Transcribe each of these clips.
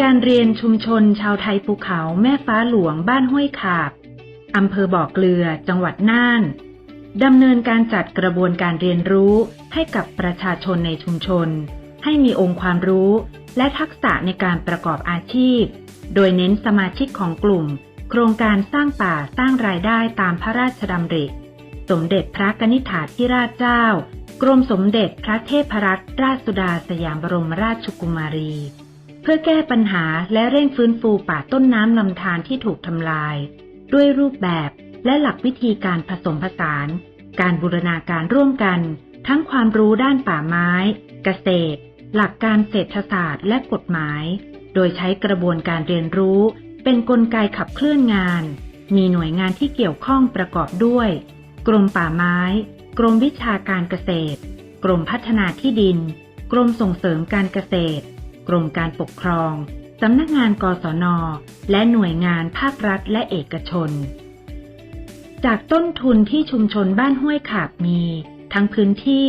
การเรียนชุมชนชาวไทยภูเขาแม่ฟ้าหลวงบ้านห้วยขาบ อำเภอบ่อเกลือ จังหวัดน่าน ดำเนินการจัดกระบวนการเรียนรู้ให้กับประชาชนในชุมชน ให้มีองค์ความรู้และทักษะในการประกอบอาชีพ โดยเน้นสมาชิกของกลุ่ม โครงการสร้างป่าสร้างรายได้ตามพระราชดำริ สมเด็จพระกนิษฐาธิราชเจ้า กรมสมเด็จพระเทพรัตนราชสุดาสยามบรมราชกุมารี เพื่อแก้ปัญหาและเร่งฟื้นฟูป่าต้นน้ำลำธารที่ถูกทำลาย ด้วยรูปแบบและหลักวิธีการผสมผสาน การบูรณาการร่วมกัน ทั้งความรู้ด้านป่าไม้ เกษตร หลักการเศรษฐศาสตร์และกฎหมาย โดยใช้กระบวนการเรียนรู้ เป็นนกลไกขับเคลื่อนงาน มีหน่วยงานที่เกี่ยวข้องประกอบด้วย กรมป่าไม้ กรมวิชาการเกษตร กรมพัฒนาที่ดิน กรมส่งเสริมการเกษตร กรมการปกครอง สำนักงานกศน และหน่วยงานภาครัฐและเอกชน จากต้นทุนที่ชุมชนบ้านห้วยขาบมี ทั้งพื้นที่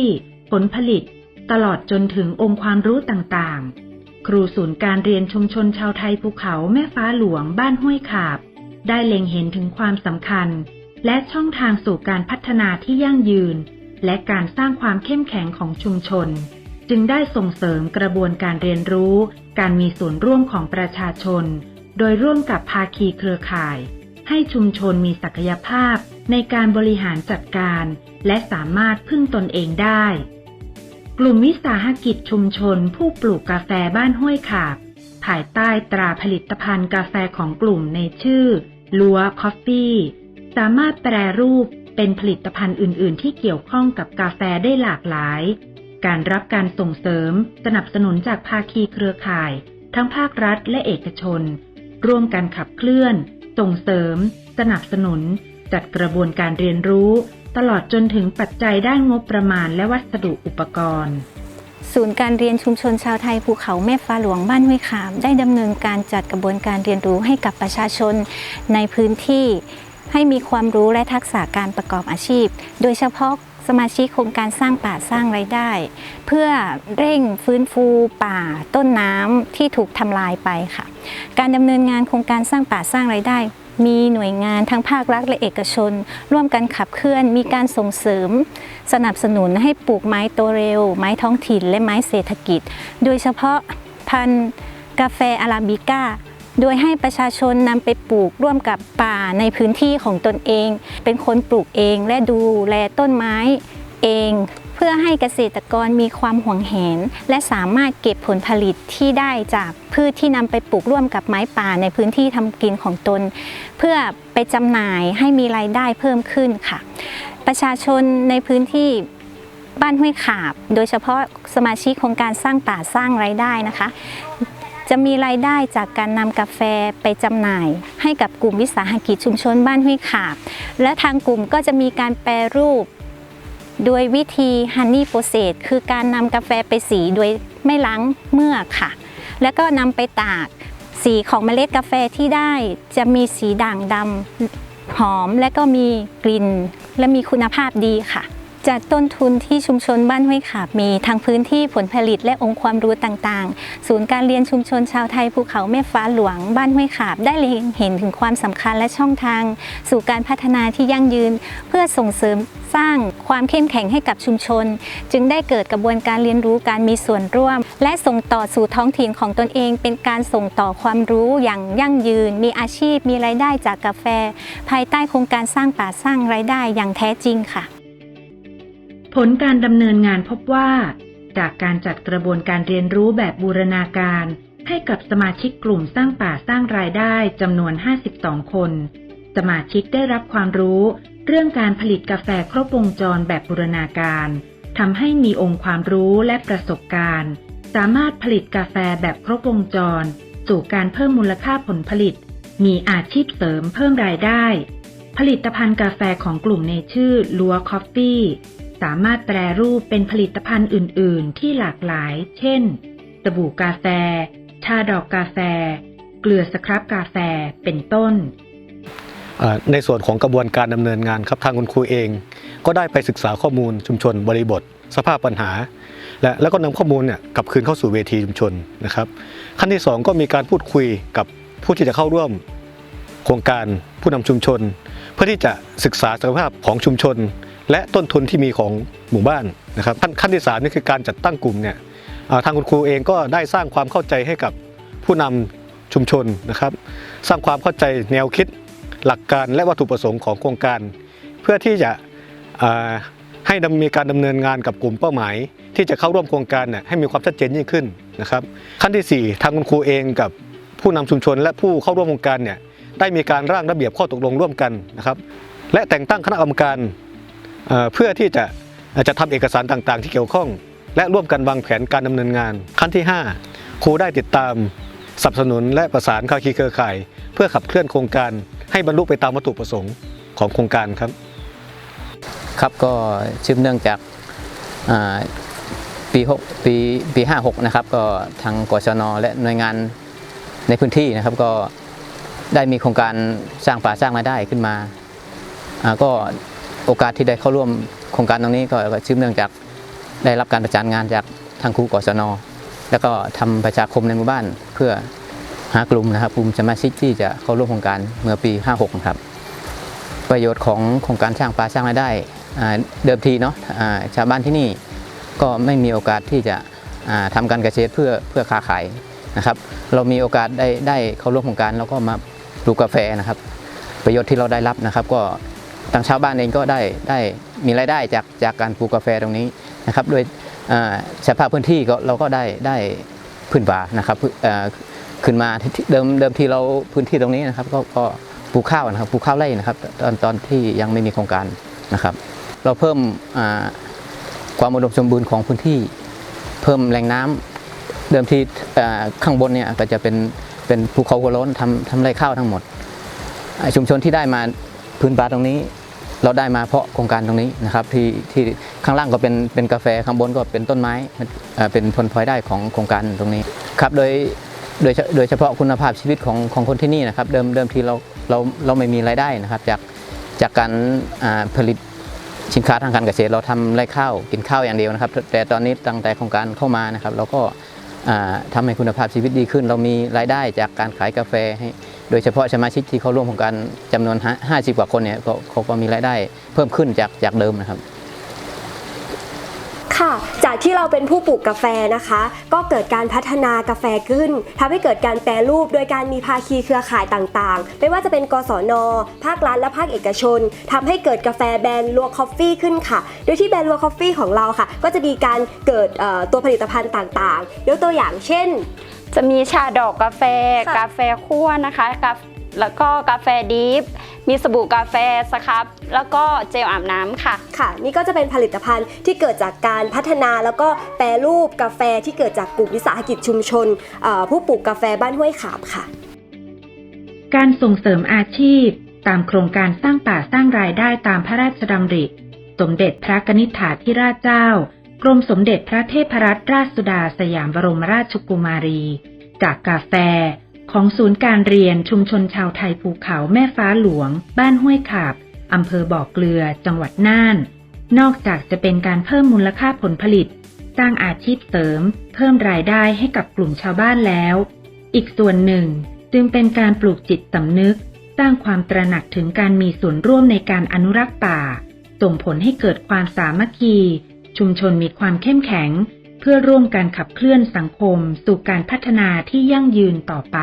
ผลผลิต ตลอดจนถึงองค์ความรู้ต่างๆ ครูศูนย์การเรียนชุมชนชาวไทยภูเขาแม่ฟ้าหลวงบ้านห้วยขาบ ได้เล็งเห็นถึงความสำคัญ และช่องทางสู่การพัฒนาที่ยั่งยืน และการสร้างความเข้มแข็งของชุมชน จึงได้ส่งเสริมกระบวนการเรียนรู้ การมีส่วนร่วมของประชาชน โดยร่วมกับภาคีเครือข่าย ให้ชุมชนมีศักยภาพในการบริหารจัดการ และสามารถพึ่งตนเองได้ กลุ่มวิสาหกิจชุมชนผู้ปลูกกาแฟบ้านห้วยขาบ ภายใต้ตราผลิตภัณฑ์กาแฟของกลุ่มในชื่อลัวคอฟฟี่สามารถแปรรูปเป็นผลิตภัณฑ์อื่น ๆ ที่เกี่ยวข้องกับกาแฟได้หลากหลาย การรับการส่งเสริม สนับสนุนจากภาคีเครือข่าย ทั้งภาครัฐและเอกชน ร่วมกันขับเคลื่อน ส่งเสริม สนับสนุน จัดกระบวนการเรียนรู้ ตลอดจนถึงปัจจัยด้านงบประมาณและวัสดุอุปกรณ์ศูนย์การเรียนชุมชนชาวไทยภูเขาแม่ฟ้าหลวงบ้านห้วยขาม ได้ดำเนินการจัดกระบวนการเรียนรู้ให้กับประชาชนในพื้นที่ ให้มีความรู้และทักษะการประกอบอาชีพ โดยเฉพาะ สมาชิกโครงการสร้างป่าสร้างไรายได้ เพื่อเร่งฟื้นฟูป่าต้นน้ำที่ถูกทำลายไปค่ะ การดำเนินงานโครงการสร้างป่าสร้างไรายได้ มีหน่วยงานทั้งภาครัฐและเอกชน ร่วมกันขับเคลื่อน มีการส่งเสริม สนับสนุนให้ปลูกไม้โตวเร็ว ไม้ท้องถิ่นและไม้เศรษฐกิจ โดยเฉพาะพันธุ์กาแฟอาราบิก้า โดยให้ประชาชนนำไปปลูกร่วมกับป่าในพื้นที่ของตนเอง เป็นคนปลูกเองและดูแลต้นไม้เอง เพื่อให้เกษตรกรมีความห่วงแหน และสามารถเก็บผลผลิตที่ได้จากพืชที่นำไปปลูกร่วมกับไม้ป่าในพื้นที่ทำกินของตน เพื่อไปจำหน่ายให้มีรายได้เพิ่มขึ้นค่ะ ประชาชนในพื้นที่บ้านห้วยขาบ โดยเฉพาะสมาชิกโครงการสร้างป่าสร้างรายได้นะคะ จะมีรายได้จากการนำกาแฟไปจำหน่าย ให้กับกลุ่มวิสาหกิจชุมชนบ้านห้วยขาบ และทางกลุ่มก็จะมีการแปรรูป โดยวิธี Honey Process คือการนำกาแฟไปสีโดยไม่ล้างเมือกค่ะ แล้วก็นำไปตากสีของเมล็ดกาแฟที่ได้จะมีสีด่างดำหอมและก็มีกลิ่นและมีคุณภาพดีค่ะ จากต้นทุนที่ชุมชนบ้านห้วยขาบมีทั้งพื้นที่ผลผลิตและองค์ความรู้ต่างๆ ศูนย์การเรียนชุมชนชาวไทยภูเขาแม่ฟ้าหลวงบ้านห้วยขาบได้เล็งเห็นถึงความสำคัญและช่องทาง สู่การพัฒนาที่ยั่งยืน เพื่อส่งเสริมสร้างความเข้มแข็งให้กับชุมชน จึงได้เกิดกระบวนการเรียนรู้การมีส่วนร่วม และส่งต่อสู่ท้องถิ่นของตนเอง เป็นการส่งต่อความรู้อย่างยั่งยืน มีอาชีพมีรายได้จากกาแฟ ภายใต้โครงการสร้างป่าสร้างรายได้อย่างแท้จริงค่ะ ผลการดำเนินงานพบว่า จากการจัดกระบวนการเรียนรู้แบบบูรณาการ ให้กับสมาชิกกลุ่มสร้างป่าสร้างรายได้จำนวน 52 คน สมาชิกได้รับความรู้ เรื่องการผลิตกาแฟครบวงจรแบบบูรณาการทำให้มีองค์ความรู้และประสบการณ์ สามารถผลิตกาแฟแบบครบวงจร สู่การเพิ่มมูลค่าผลผลิต มีอาชีพเสริมเพิ่มรายได้ ผลิตภัณฑ์กาแฟของกลุ่มในชื่อลัวคอฟฟี่ สามารถแปรรูปเป็นผลิตภัณฑ์อื่น ๆ ที่หลากหลาย เช่น สบู่กาแฟ ชาดอกกาแฟ เกลือสครับกาแฟ เป็นต้น ในส่วนของกระบวนการดำเนินงานครับทางคุณครูเอง ก็ได้ไปศึกษาข้อมูลชุมชนบริบท สภาพปัญหา และแล้วก็นำข้อมูลเนี่ยกลับคืนเข้าสู่เวทีชุมชนนะครับ ขั้นที่ 2 ก็มีการพูดคุยกับผู้ที่จะเข้าร่วมโครงการผู้นำชุมชน เพื่อที่จะศึกษาศักยภาพของชุมชน และต้นทุนที่มีของหมู่บ้านนะครับขั้นขั้นที่สามนี่คือการจัดตั้งกลุ่มเนี่ยทางคุณครูเองก็ได้สร้างความเข้าใจให้กับผู้นำชุมชนนะครับ สร้างความเข้าใจแนวคิดหลักการและวัตถุประสงค์ของโครงการ เพื่อที่จะให้มีการดำเนินงานกับกลุ่มเป้าหมาย ที่จะเข้าร่วมโครงการเนี่ยให้มีความชัดเจนยิ่งขึ้นนะครับ ขั้นที่ 4 ทางคุณครูเองกับผู้นำชุมชน และผู้เข้าร่วมโครงการเนี่ยได้มีการร่างระเบียบข้อตกลงร่วมกันนะครับ และแต่งตั้งคณะกรรมการ เพื่อที่จะจะทำเอกสารต่างๆ ที่เกี่ยวข้อง และร่วมกันวางแผนการดำเนินงาน ขั้นที่ 5 ครูได้ติดตามสนับสนุนและประสานภาคีเครือข่าย เพื่อขับเคลื่อนโครงการให้บรรลุไปตามวัตถุประสงค์ของโครงการครับ ครับก็ชืบเนื่องจากปี6ปีปี56นะครับก็ทางกศนและหน่วยงานในพื้นที่นะครับก็ได้มีโครงการสร้างป่าสร้างรายได้ขึ้นมาก็ โอกาสที่ได้เข้าร่วมโครงการตรงนี้ก็ก็ชืบเนื่องจากได้รับการประสานงานจากทางครูกศน แล้วก็ทำประชาคมในหมู่บ้าน เพื่อหากลุ่มนะครับกลุ่มสมาชิกที่จะเข้าร่วมโครงการเมื่อปี 56 ครับ ประโยชน์ของโครงการสร้างปลาสร้างรายได้เดิมทีเนาะชาวบ้านที่นี่ก็ไม่มีโอกาสที่จะอ่าทำการเกษตรเพื่อเพื่อค้าขายนะครับ เรามีโอกาสได้ได้เข้าร่วมโครงการแล้วก็มาปลูกกาแฟนะครับ ประโยชน์ที่เราได้รับนะครับ ก็ ทางชาวบ้านเองก็ได้ได้มีรายได้จากจากการปลูกกาแฟตรงนี้นะครับโดยอ่าสภาพพื้นที่ก็เราก็ได้ได้พื้นป่านะครับขึ้นมาเดิมเดิมทีเราพื้นที่ตรงนี้นะครับ ก็ก็ปลูกข้าวนะครับปลูกข้าวไร่นะครับ ตอนตอนที่ยังไม่มีโครงการนะครับ เราเพิ่มความอุดมสมบูรณ์ของพื้นที่ เพิ่มแหล่งน้ำเดิมที่ข้างบนเนี่ยก็จะเป็นเป็นภูเขาหัวล้นทำทำไร่ข้าวทั้งหมด ชุมชนที่ได้มา พื้นป่าตรงนี้ เราได้มาเพราะโครงการตรงนี้นะครับที่ที่ข้างล่างก็เป็นเป็นกาแฟข้างบนก็เป็นต้นไม้เป็นผลพลอยได้ของโครงการตรงนี้ครับโดยโดยโดยเฉพาะคุณภาพชีวิตของของคนที่นี่นะครับ เดิมเดิมทีเราเราเราไม่มีรายได้นะครับ จากจากการผลิตสินค้าทางการเกษตรเราทำไร่ข้าวกินข้าวอย่างเดียวนะครับ แต่ตอนนี้ตั้งแต่โครงการเข้ามานะครับ เราก็ ทำทำให้คุณภาพชีวิตดีขึ้น เรามีรายได้จากการขายกาแฟให้โดยเฉพาะสมาชิกที่เข้าร่วมโครงการจำนวนห้า50 กว่าคนเนี่ยเขาก็มีรายได้เพิ่มขึ้นจากจากเดิมนะครับ ค่ะ จากที่เราเป็นผู้ปลูกกาแฟนะคะ ก็เกิดการพัฒนากาแฟขึ้นทำให้เกิดการแปรรูปโดยการมีภาคีเครือข่ายต่างๆ ไม่ว่าจะเป็นกสนภาครัฐและภาคเอกชนทำให้เกิดกาแฟแบรนด์ลัวคอฟฟี่ขึ้นค่ะ โดยที่แบรนด์ลัวคอฟฟี่ของเราค่ะ ก็จะมีการเกิดเอ่อตัวผลิตภัณฑ์ต่างๆ ยกตัวอย่างเช่น จะมีชาดอกกาแฟค่ะกาแฟคั่วนะคะกา แล้วก็กาแฟดิฟ มีสบู่กาแฟสครับ แล้วก็เจลอาบน้ำค่ะ ค่ะ นี่ก็จะเป็นผลิตภัณฑ์ที่เกิดจากการพัฒนาแล้วก็แปรรูปกาแฟที่เกิดจากกลุ่มวิสาหกิจชุมชนเอ่อผู้ปลูกกาแฟบ้านห้วยขามค่ะ การส่งเสริมอาชีพ ตามโครงการสร้างป่าสร้างรายได้ตามพระราชดำริ สมเด็จพระกนิษฐาธิราชเจ้ากรมสมเด็จพระเทพรัตนราชสุดาสยามบรมราชกุมารี จากกาแฟ ของศูนย์การเรียนชุมชนชาวไทยภูเขาแม่ฟ้าหลวง บ้านห้วยขาบอำเภอบ่อเกลือ จังหวัดน่าน นอกจากจะเป็นการเพิ่มมูลค่าผลผลิต สร้างอาชีพเสริม เพิ่มรายได้ให้กับกลุ่มชาวบ้านแล้ว อีกส่วนหนึ่ง จึงเป็นการปลูกจิตสำนึก สร้างความตระหนักถึงการมีส่วนร่วมในการอนุรักษ์ป่า ส่งผลให้เกิดความสามัคคี ชุมชนมีความเข้มแข็ง เพื่อร่วมกันขับเคลื่อนสังคมสู่การพัฒนาที่ยั่งยืนต่อไป